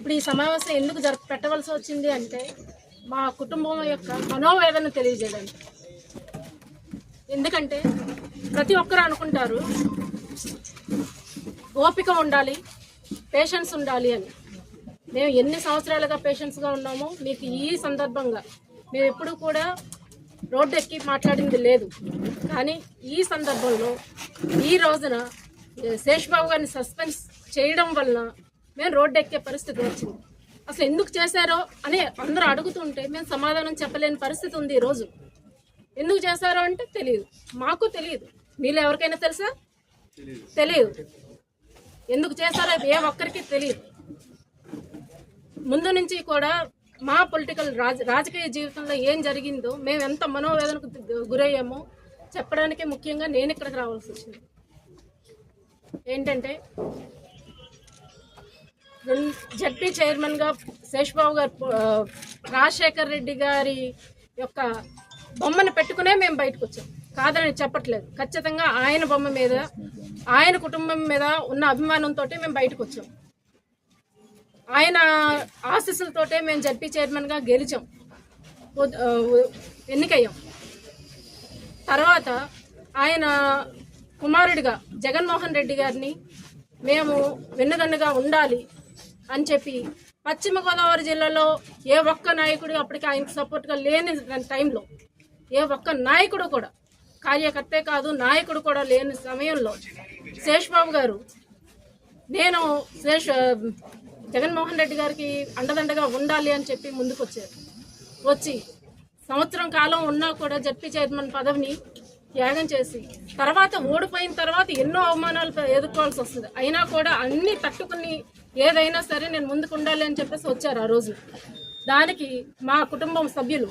ఇప్పుడు ఈ సమావేశం ఎందుకు జరప పెట్టవలసి వచ్చింది అంటే మా కుటుంబం యొక్క మనోవేదన తెలియజేయడానికి. ఎందుకంటే ప్రతి ఒక్కరు అనుకుంటారు ఓపిక ఉండాలి పేషెన్స్ ఉండాలి అని. మేము ఎన్ని సంవత్సరాలుగా పేషెన్స్గా ఉన్నామో మీకు ఈ సందర్భంగా. మేము ఎప్పుడు కూడా రోడ్డు ఎక్కి మాట్లాడింది లేదు. కానీ ఈ సందర్భంలో ఈ రోజున ఏ, గారిని సస్పెన్స్ చేయడం వలన మేము రోడ్డు ఎక్కే పరిస్థితి వచ్చింది. అసలు ఎందుకు చేశారో అని అందరూ అడుగుతుంటే మేము సమాధానం చెప్పలేని పరిస్థితి ఉంది ఈరోజు ఎందుకు చేశారో అంటే తెలియదు మాకు తెలియదు మీలో ఎవరికైనా తెలుసా? తెలియదు ఎందుకు చేశారో ఏ ఒక్కరికి తెలియదు ముందు నుంచి కూడా మా పొలిటికల్ రాజ రాజకీయ జీవితంలో ఏం జరిగిందో మేము ఎంత మనోవేదనకు గురయ్యామో చెప్పడానికి ముఖ్యంగా నేను ఇక్కడికి రావాల్సి వచ్చింది. ఏంటంటే జడ్పీ చైర్మన్గా శేషబాబు గారు రాజశేఖర్ రెడ్డి గారి యొక్క బొమ్మను పెట్టుకునే మేము బయటకు వచ్చాం. కాదని చెప్పట్లేదు. ఖచ్చితంగా ఆయన బొమ్మ మీద ఆయన కుటుంబం మీద ఉన్న అభిమానంతో మేము బయటకు వచ్చాం. ఆయన ఆశీస్సులతోటే మేము జడ్పీ చైర్మన్గా గెలిచాం. ఎన్నికయ్యాం. తర్వాత ఆయన కుమారుడిగా జగన్మోహన్ రెడ్డి గారిని మేము వెన్నుదన్నుగా ఉండాలి అని చెప్పి పశ్చిమ గోదావరి జిల్లాలో ఏ ఒక్క నాయకుడు అప్పటికి ఆయనకు సపోర్ట్గా లేని టైంలో ఏ ఒక్క నాయకుడు కూడా కార్యకర్తే కాదు నాయకుడు కూడా లేని సమయంలో శేషబాబు గారు నేను శేష జగన్మోహన్ రెడ్డి గారికి అండదండగా ఉండాలి అని చెప్పి ముందుకు వచ్చారు వచ్చి సంవత్సరం కాలం ఉన్నా కూడా జడ్పీ చైర్మన్ పదవిని త్యాగం చేసి తర్వాత ఓడిపోయిన తర్వాత ఎన్నో అవమానాలు ఎదుర్కోవాల్సి వస్తుంది. అయినా కూడా అన్ని తట్టుకుని ఏదైనా సరే నేను ముందుకు ఉండాలి అని చెప్పేసి వచ్చారు ఆ రోజు. దానికి మా కుటుంబం సభ్యులు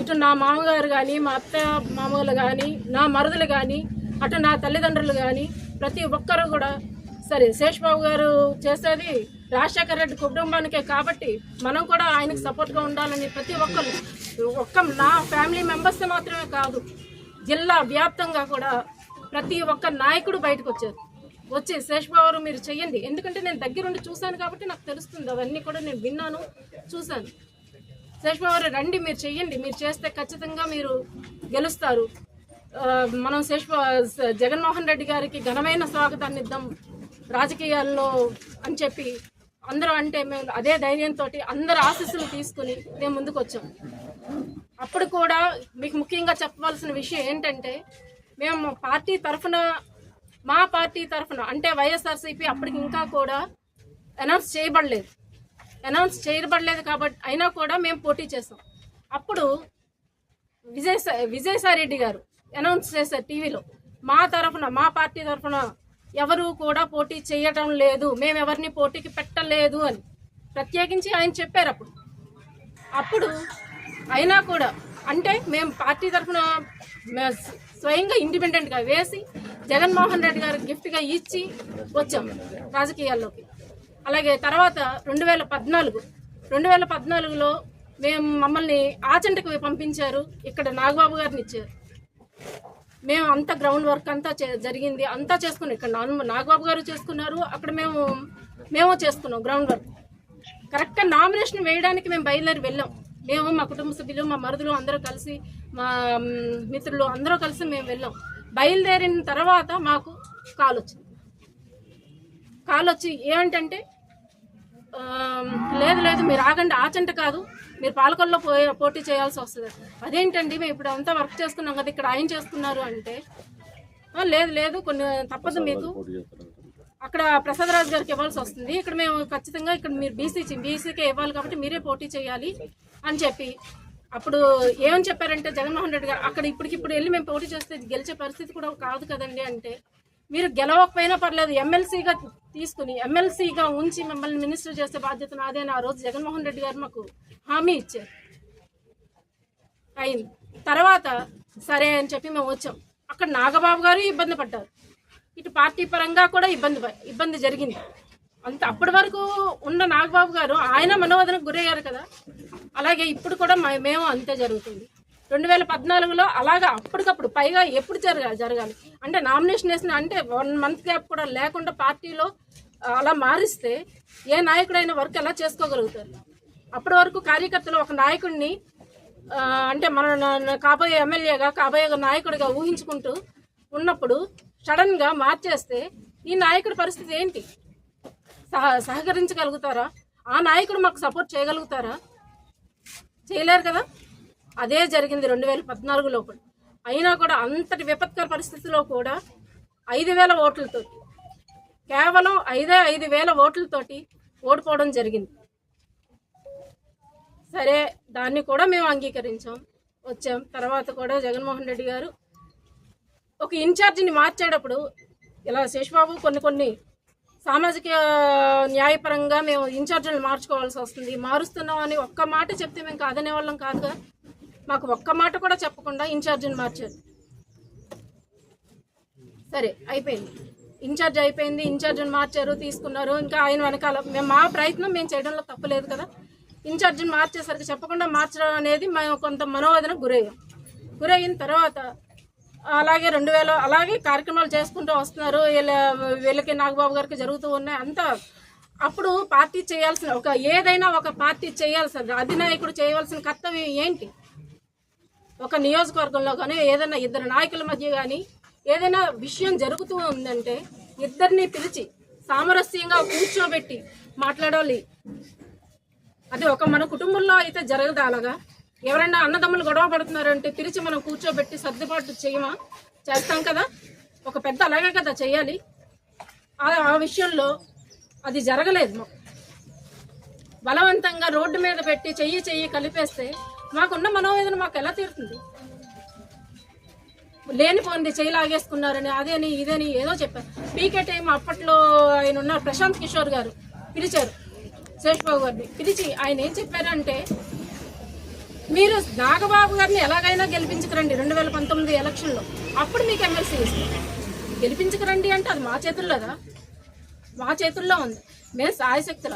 ఇటు నా మామగారు కానీ మా అత్త మామూలు కానీ నా మరుదులు కానీ అటు నా తల్లిదండ్రులు కానీ ప్రతి ఒక్కరు కూడా సరే శేషబాబు గారు చేసేది రాజశేఖర రెడ్డి కుటుంబానికే కాబట్టి మనం కూడా ఆయనకు సపోర్ట్గా ఉండాలని ప్రతి ఒక్కరు ఒక్క నా ఫ్యామిలీ మెంబర్స్ మాత్రమే కాదు జిల్లా వ్యాప్తంగా కూడా ప్రతి ఒక్క నాయకుడు బయటకు వచ్చారు. వచ్చి శేషబాబు మీరు చెయ్యండి. ఎందుకంటే నేను దగ్గరుండి చూశాను కాబట్టి నాకు తెలుస్తుంది. అవన్నీ కూడా నేను విన్నాను చూశాను. శేషబాబు రండి మీరు చెయ్యండి. మీరు చేస్తే ఖచ్చితంగా మీరు గెలుస్తారు. మనం శేషబా జగన్మోహన్ రెడ్డి గారికి ఘనమైన స్వాగతాన్ని ఇద్దాం రాజకీయాల్లో అని చెప్పి అందరూ అంటే మేము అదే ధైర్యంతో అందరు ఆశీస్సులు తీసుకుని మేము ముందుకు వచ్చాం అప్పుడు కూడా మీకు ముఖ్యంగా చెప్పవలసిన విషయం ఏంటంటే మేము పార్టీ తరఫున మా పార్టీ తరఫున అంటే వైఎస్ఆర్సీపీ అప్పటికి ఇంకా కూడా అనౌన్స్ చేయబడలేదు. అనౌన్స్ చేయబడలేదు కాబట్టి అయినా కూడా మేము పోటీ చేస్తాం. అప్పుడు విజయ్ విజయసాయిరెడ్డి గారు అనౌన్స్ చేశారు టీవీలో మా తరఫున మా పార్టీ తరఫున ఎవరు కూడా పోటీ చేయటం లేదు మేము ఎవరిని పోటీకి పెట్టలేదు అని ప్రత్యేకించి ఆయన చెప్పారు అప్పుడు. అప్పుడు అయినా కూడా అంటే మేము పార్టీ తరఫున స్వయంగా ఇండిపెండెంట్గా వేసి జగన్మోహన్ రెడ్డి గారికి గిఫ్ట్గా ఇచ్చి వచ్చాం రాజకీయాల్లోకి. అలాగే తర్వాత రెండు వేల పద్నాలుగు రెండు వేల పద్నాలుగులో మేము మమ్మల్ని ఆచంటకు పంపించారు. ఇక్కడ నాగబాబు గారిని ఇచ్చారు. మేము అంత గ్రౌండ్ వర్క్ అంతా జరిగింది. అంతా చేసుకున్నాం. ఇక్కడ నాగబాబు గారు చేసుకున్నారు. అక్కడ మేము మేము చేసుకున్నాం గ్రౌండ్ వర్క్ కరెక్ట్గా నామినేషన్ వేయడానికి మేము బయలుదేరి వెళ్ళాం. మేము మా కుటుంబ సభ్యులు మా మరుదులు అందరూ కలిసి మా మిత్రులు అందరూ కలిసి మేము వెళ్ళాం. బయలుదేరిన తర్వాత మాకు కాల్ వచ్చింది. కాల్ వచ్చి ఏమిటంటే లేదు లేదు మీరు ఆగండి ఆచంట కాదు మీరు పాలకొల్లో పోయే పోటీ చేయాల్సి వస్తుంది. అదేంటండి మేము ఇప్పుడు అంతా వర్క్ చేసుకున్నాం కదా ఇక్కడ ఆయన చేసుకున్నారు అంటే లేదు లేదు కొన్ని తప్పదు మీకు. అక్కడ ప్రసాదరాజు గారికి ఇవ్వాల్సి వస్తుంది. ఇక్కడ మేము ఖచ్చితంగా ఇక్కడ మీరు బీసీ బీసీకే ఇవ్వాలి కాబట్టి మీరే పోటీ చేయాలి అని చెప్పి అప్పుడు ఏమని చెప్పారంటే జగన్మోహన్ రెడ్డి గారు అక్కడ ఇప్పటికిప్పుడు వెళ్ళి మేము పోటీ చేస్తే గెలిచే పరిస్థితి కూడా కాదు కదండి అంటే మీరు గెలవకపోయినా పర్లేదు ఎమ్మెల్సీగా తీసుకుని ఎమ్మెల్సీగా ఉంచి మిమ్మల్ని మినిస్టర్ చేసే బాధ్యత నాదే ఆ రోజు జగన్మోహన్ రెడ్డి గారు మాకు హామీ ఇచ్చారు. అయింది. తర్వాత సరే అని చెప్పి మేము వచ్చాం. అక్కడ నాగబాబు గారు ఇబ్బంది పడ్డారు. ఇటు పార్టీ పరంగా కూడా ఇబ్బంది ఇబ్బంది జరిగింది. అంత అప్పటి వరకు ఉన్న నాగబాబు గారు ఆయన మనోవేదనకు గురయ్యారు కదా. అలాగే ఇప్పుడు కూడా మేము అంతే జరుగుతుంది. రెండు వేల పద్నాలుగులో అలాగా అప్పటికప్పుడు పైగా ఎప్పుడు జరగాలి జరగాలి? అంటే నామినేషన్ వేసిన అంటే వన్ మంత్ గ్యాప్ కూడా లేకుండా పార్టీలో అలా మారిస్తే ఏ నాయకుడైన వర్క్ ఎలా చేసుకోగలుగుతారు? అప్పటి వరకు కార్యకర్తలు ఒక నాయకుడిని అంటే మన కాబోయే ఎమ్మెల్యేగా కాబోయే నాయకుడిగా ఊహించుకుంటూ ఉన్నప్పుడు సడన్గా మార్చేస్తే ఈ నాయకుడి పరిస్థితి ఏంటి? సహకరించగలుగుతారా? ఆ నాయకుడు మాకు సపోర్ట్ చేయగలుగుతారా? చేయలేరు కదా? అదే జరిగింది రెండు వేల పద్నాలుగులో కూడా అయినా కూడా అంతటి విపత్కర పరిస్థితిలో కూడా ఐదు వేల ఓట్లతో కేవలం ఐదే ఐదు వేల ఓట్లతోటి ఓడిపోవడం జరిగింది. సరే దాన్ని కూడా మేము అంగీకరించాం వచ్చాం. తర్వాత కూడా జగన్మోహన్ రెడ్డి గారు ఒక ఇన్ఛార్జిని మార్చేటప్పుడు ఇలా శేషబాబు కొన్ని కొన్ని సామాజిక న్యాయపరంగా మేము ఇన్ఛార్జీలు మార్చుకోవాల్సి వస్తుంది. మారుస్తున్నాం అని ఒక్క మాట చెప్తే మేము కాదనే వాళ్ళం కాదుగా. మాకు ఒక్క మాట కూడా చెప్పకుండా ఇన్ఛార్జిని మార్చారు. సరే అయిపోయింది. ఇన్ఛార్జ్ అయిపోయింది ఇన్ఛార్జిని మార్చారు తీసుకున్నారు. ఇంకా ఆయన వెనకాల మేము మా ప్రయత్నం మేము చేయడంలో తప్పులేదు కదా. ఇన్ఛార్జిని మార్చేసరికి చెప్పకుండా మార్చడం అనేది మేము కొంత మనోవేదనకు గురయ్యాం. గురయిన తర్వాత అలాగే రెండు వేల అలాగే కార్యక్రమాలు చేసుకుంటూ వస్తున్నారు. వీళ్ళ వీళ్ళకి నాగబాబు గారికి జరుగుతూ ఉన్నాయి. అంతా అప్పుడు పార్టీ చేయాల్సిన ఒక ఏదైనా ఒక పార్టీ చేయాల్సిన అధినాయకుడు చేయవలసిన కర్తవ్యం ఏంటి? ఒక నియోజకవర్గంలో కానీ ఏదైనా ఇద్దరు నాయకుల మధ్య కానీ ఏదైనా విషయం జరుగుతూ ఉందంటే ఇద్దరిని పిలిచి సామరస్యంగా కూర్చోబెట్టి మాట్లాడాలి. అది ఒక మన కుటుంబంలో అయితే జరగదు అలాగా? ఎవరైనా అన్నదమ్ములు గొడవ పడుతున్నారంటే తిరిచి మనం కూర్చోబెట్టి సర్దుబాటు చేయమా? చేస్తాం కదా. ఒక పెద్ద అలాగే కదా చేయాలి. ఆ విషయంలో అది జరగలేదు మాకు. బలవంతంగా రోడ్డు మీద పెట్టి చెయ్యి చెయ్యి కలిపేస్తే మాకున్న మనోవేదన మాకు ఎలా తీరుతుంది? లేనిపోయింది చేయి లాగేసుకున్నారని అదేని ఇదని ఏదో చెప్పారు. పీకే టైం అప్పట్లో ఆయన ఉన్న ప్రశాంత్ కిషోర్ గారు పిలిచారు. శేషబాబు గారిని. పిలిచి ఆయన ఏం చెప్పారంటే మీరు నాగబాబు గారిని ఎలాగైనా గెలిపించకరండి రెండు వేల పంతొమ్మిది ఎలక్షన్లో. అప్పుడు మీకు ఎమ్మెల్సీ ఇస్తాం గెలిపించుకురండి అంటే అది మా చేతుల్లోదా మా చేతుల్లో ఉంది. మేము సాయశక్తుల.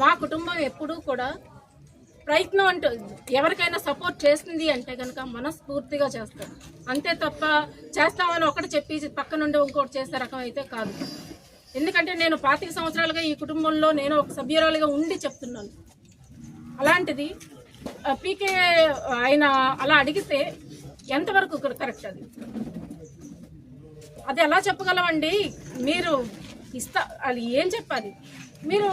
మా కుటుంబం ఎప్పుడూ కూడా ప్రయత్నం అంటూ ఎవరికైనా సపోర్ట్ చేస్తుంది అంటే కనుక మనస్ఫూర్తిగా చేస్తారు. అంతే తప్ప చేస్తామని ఒకటి చెప్పి పక్క నుండి ఇంకోటి చేసే రకం అయితే కాదు. ఎందుకంటే నేను పాతిక సంవత్సరాలుగా ఈ కుటుంబంలో నేను ఒక సభ్యురాలుగా ఉండి చెప్తున్నాను. అలాంటిది పీకే ఆయన అలా అడిగితే ఎంతవరకు కరెక్ట్ అది? అది ఎలా చెప్పగలమండి? మీరు ఇస్తా అది ఏం చెప్పాలి? మీరు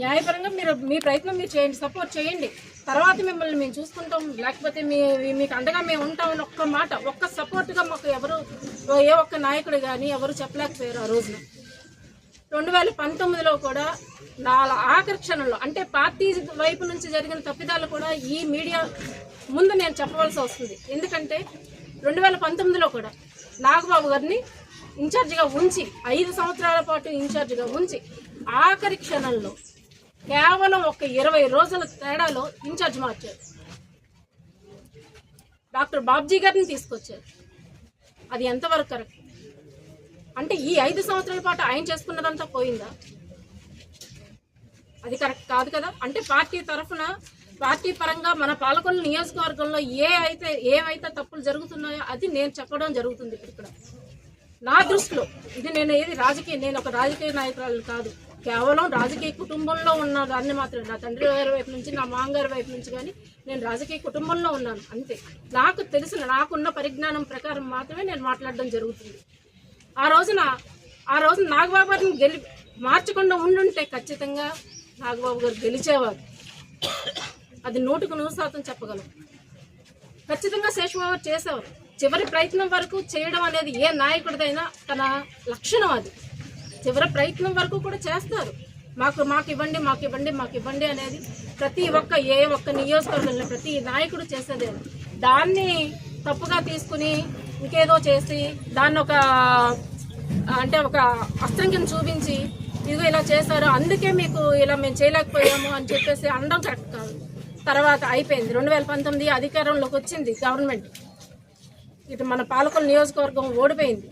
న్యాయపరంగా మీరు మీ ప్రయత్నం మీరు చేయండి సపోర్ట్ చేయండి. తర్వాత మిమ్మల్ని మేము చూసుకుంటాం. లేకపోతే మీ మీకు అండగా మేము ఉంటామని ఒక్క మాట ఒక్క సపోర్ట్గా మాకు ఎవరు ఏ ఒక్క నాయకుడు కానీ ఎవరు చెప్పలేకపోయారు ఆ రోజున. రెండు వేల పంతొమ్మిదిలో కూడా నా ఆకర్షణలో అంటే పార్టీ వైపు నుంచి జరిగిన తప్పిదాలు కూడా ఈ మీడియా ముందు నేను చెప్పవలసి వస్తుంది. ఎందుకంటే రెండు వేల పంతొమ్మిదిలో కూడా నాగబాబు గారిని ఇన్ఛార్జిగా ఉంచి ఐదు సంవత్సరాల పాటు ఇన్ఛార్జిగా ఉంచి ఆఖరి క్షణంలో కేవలం ఒక ఇరవై రోజుల తేడాలో ఇన్ఛార్జ్ మార్చారు. డాక్టర్ బాబ్జీ గారిని తీసుకొచ్చారు. అది ఎంతవరకు కరెక్ట్? అంటే ఈ ఐదు సంవత్సరాల పాటు ఆయన చేసుకున్నదంతా పోయిందా? అది కరెక్ట్ కాదు కదా? అంటే పార్టీ తరఫున పార్టీ పరంగా మన పాలకొల నియోజకవర్గంలో ఏ అయితే ఏవైతే తప్పులు జరుగుతున్నాయో అది నేను చెప్పడం జరుగుతుంది ఇక్కడ నా దృష్టిలో ఇది నేను ఏది రాజకీయ నేను ఒక రాజకీయ నాయకురాలు కాదు. కేవలం రాజకీయ కుటుంబంలో ఉన్న దాన్ని మాత్రమే నా తండ్రి గారి వైపు నుంచి నా మామగారి వైపు నుంచి కానీ నేను రాజకీయ కుటుంబంలో ఉన్నాను అంతే. నాకు తెలిసిన నాకున్న పరిజ్ఞానం ప్రకారం మాత్రమే నేను మాట్లాడడం జరుగుతుంది. ఆ రోజున ఆ రోజు నాగబాబుని గెలి మార్చకుండా ఉండుంటే ఖచ్చితంగా నాగబాబు గారు గెలిచేవారు. అది నూటుకు నూరు శాతం చెప్పగలం. ఖచ్చితంగా శేషబాబు చేసేవారు. చివరి ప్రయత్నం వరకు చేయడం అనేది ఏ నాయకుడిదైనా తన లక్షణం అది. చివరి ప్రయత్నం వరకు కూడా చేస్తారు. మాకు మాకు ఇవ్వండి మాకు ఇవ్వండి మాకు ఇవ్వండి అనేది ప్రతి ఒక్క ఏ ఒక్క నియోజకవర్గంలో ప్రతి నాయకుడు చేసేదే. దాన్ని తప్పుగా తీసుకుని ఇంకేదో చేసి దాన్ని ఒక అంటే ఒక అస్త్రం కింద చూపించి ఇదిగో ఇలా చేశారు అందుకే మీకు ఇలా మేము చేయలేకపోయాము అని చెప్పేసి అనడం కరెక్ట్ కాదు. తర్వాత అయిపోయింది. రెండు వేల పంతొమ్మిది అధికారంలోకి వచ్చింది గవర్నమెంట్. ఇటు మన పాలకొల నియోజకవర్గం ఓడిపోయింది.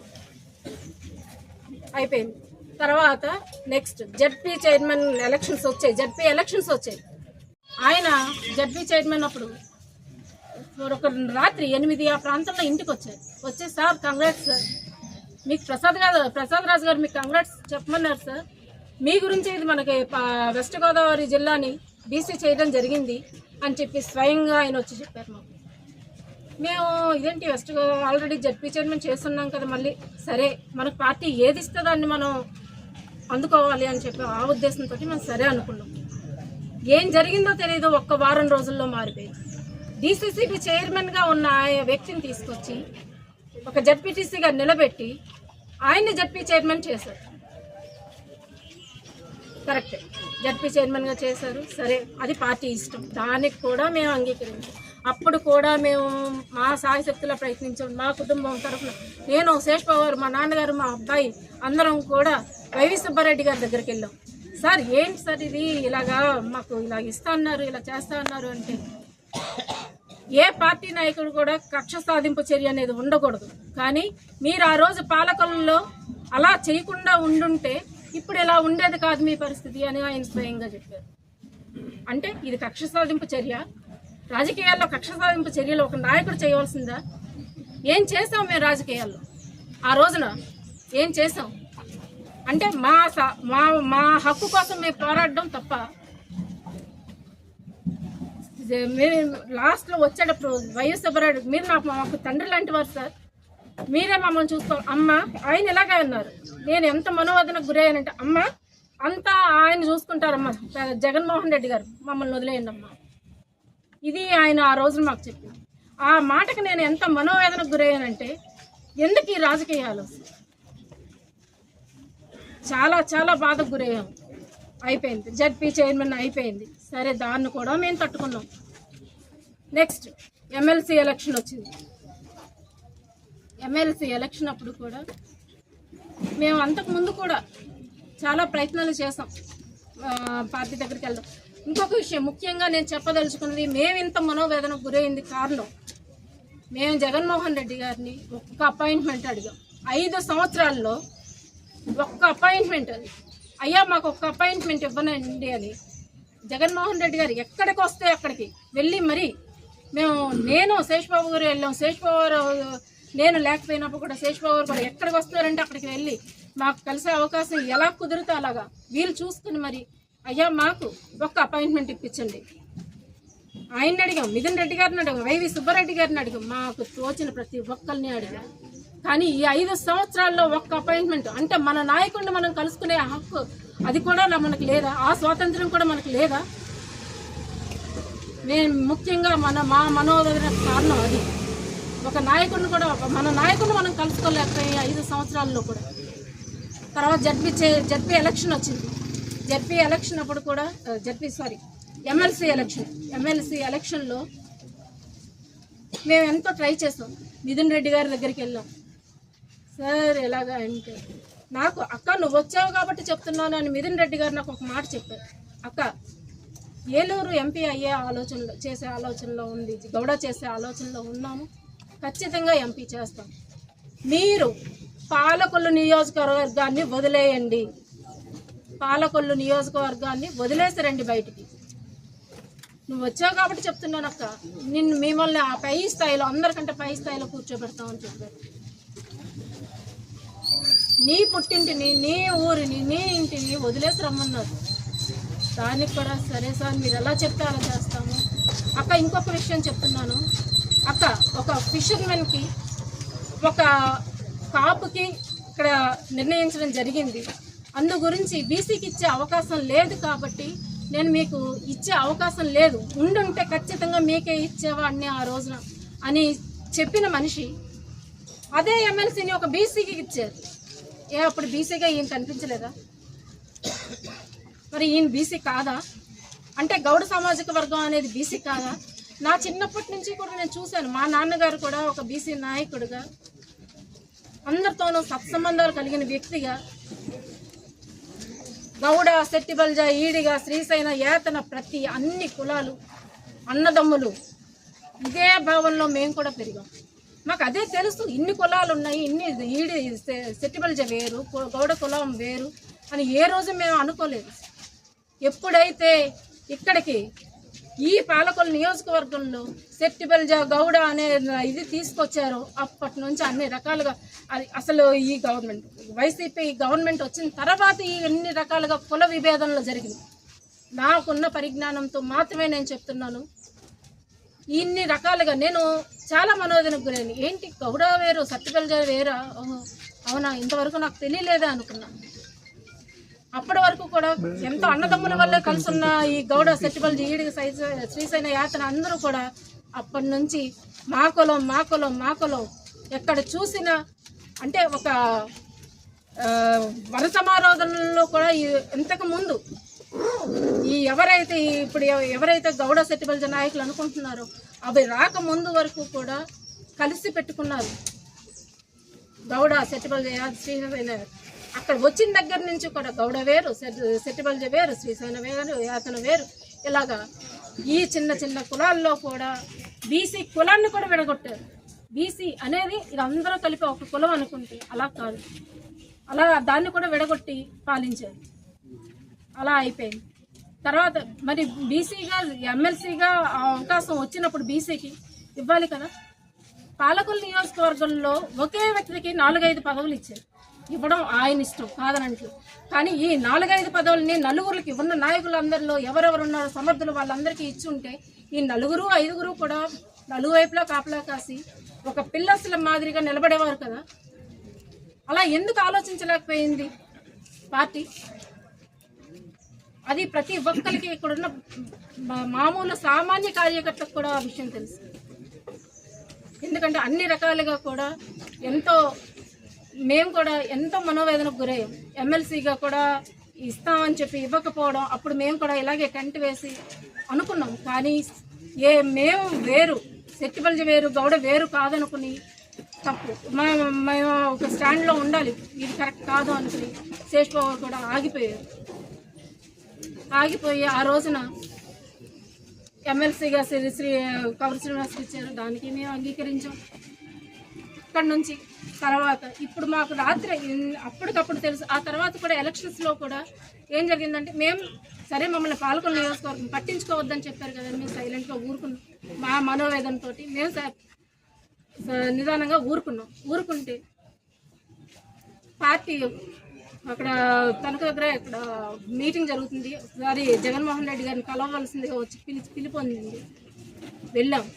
అయిపోయింది. తర్వాత నెక్స్ట్ జడ్పీ చైర్మన్ ఎలక్షన్స్ వచ్చాయి. జడ్పీ ఎలక్షన్స్ వచ్చాయి. ఆయన జడ్పీ చైర్మన్ అప్పుడు ఒక రాత్రి ఎనిమిది ఆ ప్రాంతంలో ఇంటికి వచ్చారు. వచ్చే సార్ కంగ్రాట్స్ సార్ మీకు ప్రసాద్ గారు ప్రసాద్ రాజు గారు మీకు కంగ్రాట్స్ చెప్పమన్నారు సార్ మీ గురించి ఇది మనకి వెస్ట్ గోదావరి జిల్లాని బీసీ చేయడం జరిగింది అని చెప్పి స్వయంగా ఆయన వచ్చి చెప్పారు మాకు. మేము ఇదేంటి west Godavari already ZP chairman చేస్తున్నాం కదా మళ్ళీ. సరే మనకు పార్టీ ఏది ఇస్తే దాన్ని మనం అందుకోవాలి అని చెప్పి ఆ ఉద్దేశంతో మనం సరే అనుకున్నాం. ఏం జరిగిందో తెలియదు ఒక్క వారం రోజుల్లో మారిపోయింది. డీసీసీబీ చైర్మన్గా ఉన్న ఆ వ్యక్తిని తీసుకొచ్చి ఒక జడ్పీటీసీగా నిలబెట్టి ఆయన్ని జడ్పీ చైర్మన్ చేశారు. కరెక్టే జడ్పీ చైర్మన్గా చేశారు. సరే అది పార్టీ ఇష్టం. దానికి కూడా మేము అంగీకరించాం. అప్పుడు కూడా మేము మా సాయశక్తిలో ప్రయత్నించాం. మా కుటుంబం తరఫున నేను శేషబాబు మా నాన్నగారు మా అబ్బాయి అందరం కూడా వైవి సుబ్బారెడ్డి గారి దగ్గరికి వెళ్ళాం. సార్ ఏంటి సార్ ఇది? ఇలాగా మాకు ఇలా ఇస్తా అన్నారు ఇలా చేస్తా అన్నారు అంటే ఏ పార్టీ నాయకుడు కూడా కక్ష సాధింపు చర్య అనేది ఉండకూడదు. కానీ మీరు ఆ రోజు పాలకులలో అలా చేయకుండా ఉండుంటే ఇప్పుడు ఇలా ఉండేది కాదు మీ పరిస్థితి అని ఆయన స్వయంగా చెప్పారు. అంటే ఇది కక్ష సాధింపు చర్య. రాజకీయాల్లో కక్ష సాధింపు చర్యలు ఒక నాయకుడు చేయవలసిందా? ఏం చేసాం మేము రాజకీయాల్లో? ఆ రోజున ఏం చేసాం? అంటే మా మా మా హక్కు కోసం మేము పోరాడడం తప్ప మీరు లాస్ట్లో వచ్చేటప్పుడు వైఎస్ సుబ్బారెడ్డి మీరు నాకు మాకు తండ్రి లాంటి వారు సార్. మీరే మమ్మల్ని చూసుకో అమ్మ ఆయన ఇలాగే అన్నారు. నేను ఎంత మనోవేదనకు గురయ్యానంటే అమ్మ అంతా ఆయన చూసుకుంటారమ్మా జగన్మోహన్ రెడ్డి గారు. మమ్మల్ని వదిలేయండి అమ్మా. ఇది ఆయన ఆ రోజున మాకు చెప్పింది ఆ మాటకు నేను ఎంత మనోవేదనకు గురయ్యానంటే ఎందుకు ఈ రాజకీయాలు? చాలా చాలా బాధకు గురయ్యాం అయిపోయింది. జడ్పీ చైర్మన్ అయిపోయింది. సరే దాన్ని కూడా మేము తట్టుకున్నాం. నెక్స్ట్ ఎమ్మెల్సీ ఎలక్షన్ వచ్చింది. ఎమ్మెల్సీ ఎలక్షన్ అప్పుడు కూడా మేము అంతకు ముందు కూడా చాలా ప్రయత్నాలు చేసాం పార్టీ దగ్గరికి వెళ్దాం ఇంకొక విషయం ముఖ్యంగా నేను చెప్పదలుచుకున్నది మేము ఇంత మనోవేదనకు గురైంది కారణం మేము జగన్మోహన్ రెడ్డి గారిని ఒక్క అపాయింట్మెంట్ అడిగాం. ఐదు సంవత్సరాల్లో ఒక్క అపాయింట్మెంట్ అది. అయ్యా మాకు ఒక్క అపాయింట్మెంట్ ఇవ్వనండి అని జగన్మోహన్ రెడ్డి గారు ఎక్కడికి వస్తే అక్కడికి? వెళ్ళి మరి మేము నేను శేషబాబు గారు వెళ్ళాం. శేషబాబు గారు నేను లేకపోయినప్పుడు కూడా శేషబాబు గారు కూడా ఎక్కడికి వస్తారంటే అక్కడికి వెళ్ళి మాకు కలిసే అవకాశం ఎలా కుదిరితే అలాగా? వీళ్ళు చూసుకుని మరి అయ్యా మాకు ఒక్క అపాయింట్మెంట్ ఇప్పించండి. ఆయన్ని అడిగాం మిథున్ రెడ్డి గారిని అడిగాం వైవి సుబ్బారెడ్డి గారిని అడిగాం మాకు తోచిన ప్రతి ఒక్కరిని అడిగాం. కానీ ఈ ఐదు సంవత్సరాల్లో ఒక్క అపాయింట్మెంట్ అంటే మన నాయకుడిని మనం కలుసుకునే హక్కు అది కూడా మనకు లేదా? ఆ స్వాతంత్రం కూడా మనకు లేదా? మేము ముఖ్యంగా మన మా మనోవేదన కారణం అది. ఒక నాయకుడిని కూడా మన నాయకుడిని మనం కలుసుకోలేకపోయి ఐదు సంవత్సరాల్లో కూడా. తర్వాత జడ్పీ జడ్పీ ఎలక్షన్ వచ్చింది. జడ్పీ ఎలక్షన్ అప్పుడు కూడా ZP sorry MLC election. MLC ఎలక్షన్లో మేము ఎంతో ట్రై చేసాం. మిథున్ రెడ్డి గారి దగ్గరికి వెళ్ళాం. సార్ ఎలాగా అంటే నాకు అక్క నువ్వు వచ్చావు కాబట్టి చెప్తున్నాను అని మిథున్ రెడ్డి గారు నాకు ఒక మాట చెప్పారు. అక్క ఏలూరు ఎంపీ అయ్యే ఆలోచనలో చేసే ఆలోచనలో ఉంది గౌడ చేసే ఆలోచనలో ఉన్నాము. ఖచ్చితంగా ఎంపీ చేస్తాం. మీరు పాలకొల్లు నియోజకవర్గాన్ని వదిలేయండి. పాలకొల్లు నియోజకవర్గాన్ని వదిలేసి రండి బయటికి. నువ్వు వచ్చావు కాబట్టి చెప్తున్నాను అక్క. నిన్ను మిమ్మల్ని ఆ పై స్థాయిలో అందరికంటే పై స్థాయిలో కూర్చోబెడతామని చెప్పారు. నీ పుట్టింటిని నీ ఊరిని నీ ఇంటిని వదిలేసి రమ్మన్నారు. దానికి కూడా సరే సార్ మీరు ఎలా చెప్తే అలా చేస్తాము. అక్క ఇంకొక విషయం చెప్తున్నాను. అక్క ఒక ఫిషర్మెన్కి ఒక కాపుకి ఇక్కడ నిర్ణయించడం జరిగింది. అందు గురించి బీసీకి ఇచ్చే అవకాశం లేదు కాబట్టి నేను మీకు ఇచ్చే అవకాశం లేదు. ఉండుంటే ఖచ్చితంగా మీకే ఇచ్చేవాడిని ఆ రోజున అని చెప్పిన మనిషి అదే ఎమ్మెల్సీని ఒక బీసీకి ఇచ్చారు. ఏ అప్పుడు బీసీగా ఈయన కనిపించలేదా? మరి ఈయన బీసీ కాదా? అంటే గౌడ సామాజిక వర్గం అనేది బీసీ కాదా? నా చిన్నప్పటి నుంచి కూడా నేను చూశాను. మా నాన్నగారు కూడా ఒక బీసీ నాయకుడుగా. అందరితోనూ సత్సంబంధాలు కలిగిన వ్యక్తిగా. గౌడ శెట్టిబల్జ ఈడిగా శ్రీశైన ఏతన ప్రతి అన్ని కులాలు అన్నదమ్ములు. ఇదే భావంలో మేము కూడా పెరిగాం. మాకు అదే తెలుసు ఇన్ని కులాలు ఉన్నాయి ఇన్ని ఈడి సెట్టిబలిజ వేరు గౌడ కులం వేరు అని ఏ రోజు మేము అనుకోలేదు. ఎప్పుడైతే ఇక్కడికి ఈ పాలకొల్లు నియోజకవర్గంలో సెట్టిబల్ గౌడ అనే ఇది తీసుకొచ్చారో అప్పటి నుంచి అన్ని రకాలుగా అది అసలు ఈ గవర్నమెంట్ వైసీపీ గవర్నమెంట్ వచ్చిన తర్వాత ఈ ఎన్ని రకాలుగా కుల విభేదనలు జరిగింది. నాకున్న పరిజ్ఞానంతో మాత్రమే నేను చెప్తున్నాను. ఇన్ని రకాలుగా నేను చాలా మనోదనకు గురైన ఏంటి గౌడ వేరు సత్యబల్ వేరా? అవునా? ఇంతవరకు నాకు తెలియలేదా అనుకున్నా. అప్పటి వరకు కూడా ఎంతో అన్నదమ్ముల వల్లే కలుసున్న ఈ గౌడ సచిబల్ ఈడికి శ్రీశైన యాత్ర అందరూ కూడా అప్పటి నుంచి మా కులం మా కులం మా కులం ఎక్కడ చూసినా అంటే ఒక వరసమారోధనలో కూడా ఇంతకు ముందు ఈ ఎవరైతే ఇప్పుడు ఎవరైతే గౌడ సెట్టిబల్జ నాయకులు అనుకుంటున్నారో అవి రాకముందు వరకు కూడా కలిసి పెట్టుకున్నారు. గౌడ సెట్టిబల్జ శ్రీశైన అక్కడ వచ్చిన దగ్గర నుంచి కూడా గౌడ వేరు సెట్- సెట్టిబల్జ వేరు శ్రీశైన వేరు యాతన వేరు. ఇలాగా ఈ చిన్న చిన్న కులాల్లో కూడా బీసీ కులాన్ని కూడా విడగొట్టారు. బీసీ అనేది ఇది అందరూ కలిపి ఒక కులం అనుకుంటే అలా కాదు. అలా దాన్ని కూడా విడగొట్టి పాలించారు. అలా అయిపోయింది. తర్వాత మరి బీసీగా ఎమ్మెల్సీగా అవకాశం వచ్చినప్పుడు బీసీకి ఇవ్వాలి కదా. పాలకుల నియోజకవర్గంలో ఒకే వ్యక్తికి నాలుగైదు పదవులు ఇచ్చారు. ఇవ్వడం ఆయన ఇష్టం కాదనట్లు కానీ ఈ నాలుగైదు పదవులని నలుగురికి ఉన్న నాయకులందరిలో ఎవరెవరు ఉన్నారో సమర్థులు వాళ్ళందరికీ ఇచ్చి ఉంటే ఈ నలుగురు ఐదుగురు కూడా నలువైపులా కాపలా కాసి ఒక పిల్లసుల మాదిరిగా నిలబడేవారు కదా. అలా ఎందుకు ఆలోచించలేకపోయింది పార్టీ? అది ప్రతి ఒక్కరికి ఇక్కడున్న మా- మామూలు సామాన్య కార్యకర్తకు కూడా ఆ విషయం తెలుసు. ఎందుకంటే అన్ని రకాలుగా కూడా ఎంతో మేము కూడా ఎంతో మనోవేదనకు గురయ్యాం. ఎమ్మెల్సీగా కూడా ఇస్తామని చెప్పి ఇవ్వకపోవడం అప్పుడు మేము కూడా ఇలాగే టెంట్ వేసి అనుకున్నాం. కానీ ఏ మేము వేరు శక్తిపల్లి వేరు గౌడ వేరు కాదనుకుని తప్పు. మేము మేము ఒక స్టాండ్లో ఉండాలి. ఇది కరెక్ట్ కాదు అనుకుని శేషబాబు కూడా ఆగిపోయారు. ఆగిపోయి ఆ రోజున ఎమ్మెల్సీగా శ్రీ శ్రీ కవర్ శ్రీనివాస్కి ఇచ్చారు. దానికి మేము అంగీకరించాం. అక్కడ నుంచి తర్వాత ఇప్పుడు మాకు రాత్రి అప్పటికప్పుడు తెలుసు. ఆ తర్వాత కూడా ఎలక్షన్స్లో కూడా ఏం జరిగిందంటే మేము సరే మమ్మల్ని పాల్గొన్న నియోజకవర్గం పట్టించుకోవద్దని చెప్పారు కదా మేము సైలెంట్గా ఊరుకున్నాం. మా మనోవేదంతో మేము స- నిదానంగా ఊరుకున్నాం. ఊరుకుంటే పార్టీ అక్కడ తనకు దగ్గర ఇక్కడ మీటింగ్ జరుగుతుంది. ఒకసారి జగన్మోహన్ రెడ్డి గారిని కలవవలసిందిగా వచ్చి పిలిచి పిలిపొందింది. వెళ్ళాం.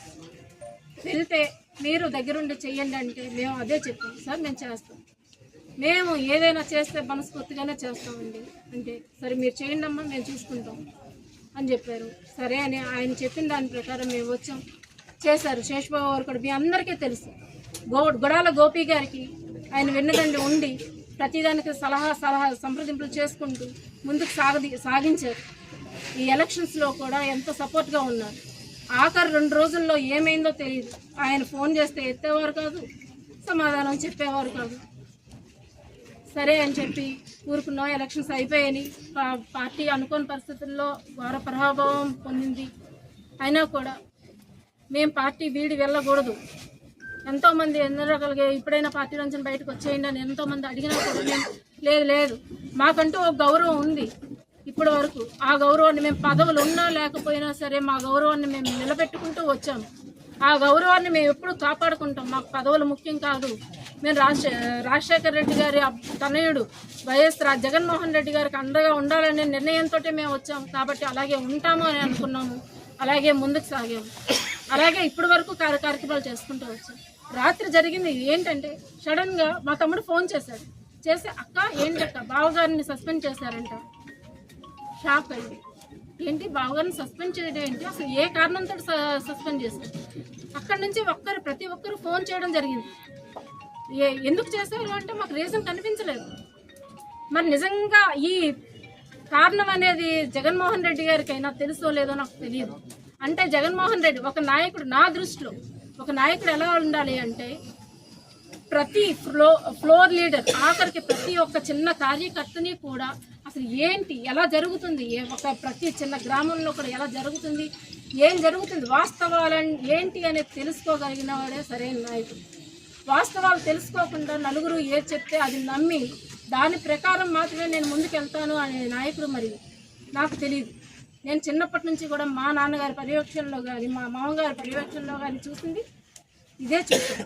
వెళ్తే మీరు దగ్గరుండి చెయ్యండి అంటే మేము అదే చెప్పాం సార్ మేము చేస్తాం. మేము ఏదైనా చేస్తే మనస్ఫూర్తిగానే చేస్తామండి. అంటే సరే మీరు చేయండి అమ్మా మేము చూసుకుంటాం. అని చెప్పారు. సరే అని ఆయన చెప్పిన దాని ప్రకారం మేము వచ్చాం. చేశారు. శేషబాబు గారు కూడా మీ అందరికీ తెలుసు. గో గుడాల గోపి గారికి ఆయన వెన్నుదండి ఉండి ప్రతిదానికి సలహా సలహా సంప్రదింపులు చేసుకుంటూ ముందుకు సాగది సాగించారు. ఈ ఎలక్షన్స్లో కూడా ఎంతో సపోర్ట్గా ఉన్నారు. ఆఖరి రెండు రోజుల్లో ఏమైందో తెలియదు ఆయన ఫోన్ చేస్తే ఎత్తేవారు కాదు సమాధానం చెప్పేవారు కాదు. సరే అని చెప్పి ఊరుకున్నాం. ఎలక్షన్స్ అయిపోయాయి. పా- పార్టీ అనుకోని పరిస్థితుల్లో ఘోర ప్రభావం పొందింది. అయినా కూడా మేము పార్టీ వీడి వెళ్ళకూడదు. ఎంతోమంది ఎన్నో రకాలుగా ఇప్పుడైనా పార్టీ నుంచి బయటకు వచ్చేయండి అని ఎంతోమంది అడిగినా కూడా మేము లేదు లేదు. మాకంటూ ఒక గౌరవం ఉంది ఇప్పటి వరకు ఆ గౌరవాన్ని మేము పదవులు ఉన్నా లేకపోయినా సరే మా గౌరవాన్ని మేము నిలబెట్టుకుంటూ వచ్చాము. ఆ గౌరవాన్ని మేము ఎప్పుడు కాపాడుకుంటాం. మాకు పదవులు ముఖ్యం కాదు. మేము రాజశే రాజశేఖర రెడ్డి గారి తనయుడు వైఎస్ జగన్మోహన్ రెడ్డి గారికి అండగా ఉండాలనే నిర్ణయంతో మేము వచ్చాము. కాబట్టి అలాగే ఉంటాము అని అనుకున్నాము. అలాగే ముందుకు సాగాము. అలాగే ఇప్పటి వరకు కార్యక్రమాలు చేసుకుంటూ వచ్చాము రాత్రి జరిగింది ఏంటంటే సడన్గా మా తమ్ముడు ఫోన్ చేశాడు. చేసి అక్క ఏంటక్క బావగారిని సస్పెండ్ చేశారంట. షాక్ అయింది ఏంటి బావగారిని సస్పెండ్ చేయడం ఏంటి? అసలు ఏ కారణంతో సస్పెండ్ చేశారు? అక్కడ నుంచి ఒక్కరు ప్రతి ఒక్కరు ఫోన్ చేయడం జరిగింది. ఏ ఎందుకు చేశారు? అంటే మాకు రీజన్ కనిపించలేదు. మరి నిజంగా ఈ కారణం అనేది జగన్మోహన్ రెడ్డి గారికైనా తెలుసో లేదో నాకు తెలియదు. అంటే జగన్మోహన్ రెడ్డి ఒక నాయకుడు నా దృష్టిలో ఒక నాయకుడు ఎలా ఉండాలి అంటే ప్రతి ఫ్లో ఫ్లోర్ లీడర్ ఆఖరికి ప్రతి ఒక్క చిన్న కార్యకర్తని కూడా అసలు ఏంటి ఎలా జరుగుతుంది ఏ ఒక ప్రతి చిన్న గ్రామంలో కూడా ఎలా జరుగుతుంది ఏం జరుగుతుంది వాస్తవాలు ఏంటి అనేది తెలుసుకోగలిగిన వాడే సరైన నాయకుడు. వాస్తవాలు తెలుసుకోకుండా నలుగురు ఏది చెప్తే అది నమ్మి దాని ప్రకారం మాత్రమే నేను ముందుకు వెళ్తాను అనే నాయకుడు మరి నాకు తెలియదు. నేను చిన్నప్పటి నుంచి కూడా మా నాన్నగారి పర్యవేక్షణలో కానీ మా మామగారి పర్యవేక్షణలో కానీ చూసింది ఇదే చూసాను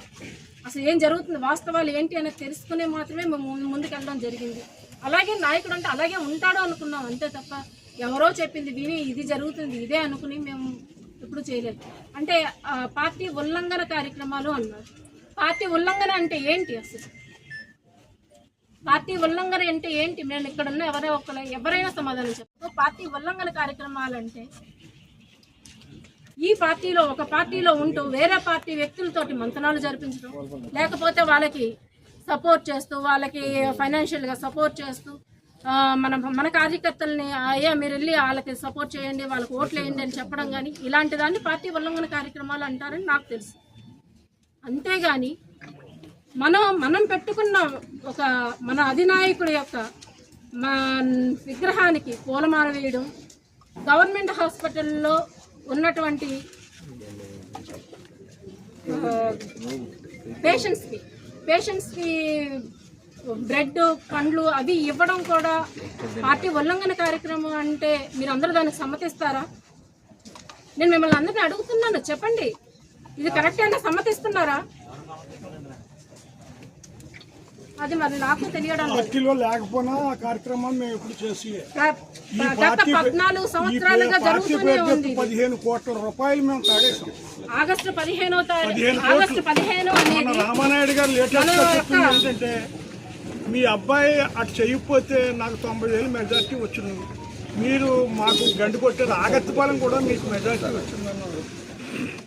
అసలు ఏం జరుగుతుంది? వాస్తవాలు ఏంటి అనేది తెలుసుకునే మాత్రమే మేము ముందుకెళ్ళడం జరిగింది. అలాగే నాయకుడు అంటే అలాగే ఉంటాడు అనుకున్నాం అంతే తప్ప ఎవరో చెప్పింది విని ఇది జరుగుతుంది ఇదే అనుకుని మేము ఎప్పుడు చేయలేదు. అంటే పార్టీ ఉల్లంఘన కార్యక్రమాలు అన్నారు. పార్టీ ఉల్లంఘన అంటే ఏంటి అసలు? పార్టీ ఉల్లంఘన అంటే ఏంటి? నేను ఇక్కడ ఉన్న ఎవరో ఒకరు ఎవరైనా సమాధానం చెప్తారు పార్టీ ఉల్లంఘన కార్యక్రమాలు అంటే ఈ పార్టీలో ఒక పార్టీలో ఉంటూ వేరే పార్టీ వ్యక్తులతోటి మంతనాలు జరిపించడం లేకపోతే వాళ్ళకి సపోర్ట్ చేస్తూ వాళ్ళకి ఫైనాన్షియల్గా సపోర్ట్ చేస్తూ మన మన కార్యకర్తల్ని అయ్యా మీరు వెళ్ళి వాళ్ళకి సపోర్ట్ చేయండి వాళ్ళకి ఓట్లు వేయండి అని చెప్పడం కానీ ఇలాంటి దాన్ని పార్టీ ఉల్లంఘన కార్యక్రమాలు అంటారని నాకు తెలుసు. అంతేగాని మనం మనం పెట్టుకున్న ఒక మన అధినాయకుడి యొక్క మా విగ్రహానికి పూలమాల వేయడం గవర్నమెంట్ హాస్పిటల్లో ఉన్నటువంటి పేషెంట్స్కి పేషెంట్స్కి బ్రెడ్ పండ్లు అవి ఇవ్వడం కూడా పార్టీ ఉల్లంఘన కార్యక్రమం అంటే మీరు అందరూ దానికి సమ్మతిస్తారా? నేను మిమ్మల్ని అందరినీ అడుగుతున్నాను చెప్పండి. ఇది కరెక్ట్ అయినా సమ్మతిస్తున్నారా? అది మరి నాకు తెలియడం పార్టీలో లేకపోయినా ఆ కార్యక్రమం మేము ఇప్పుడు చేసి గత పద్నాలుగు సంవత్సరాలుగా జరుగుతూనే ఉంది పదిహేను కోట్ల రూపాయలు మేము తాగేసాం ఆగస్టు పదిహేనో తారీఖు ఆగస్టు పదిహేను అనేది రామానాయుడు గారు లేటెస్ట్ ఏంటంటే మీ అబ్బాయి అటు చేయకపోతే నాకు తొంభై వేలు మెజార్టీ వచ్చింది. మీరు మాకు గండి కొట్టారు. ఆగత్తిపాలెం కూడా మీకు మెజార్టీ వచ్చిందన్నారు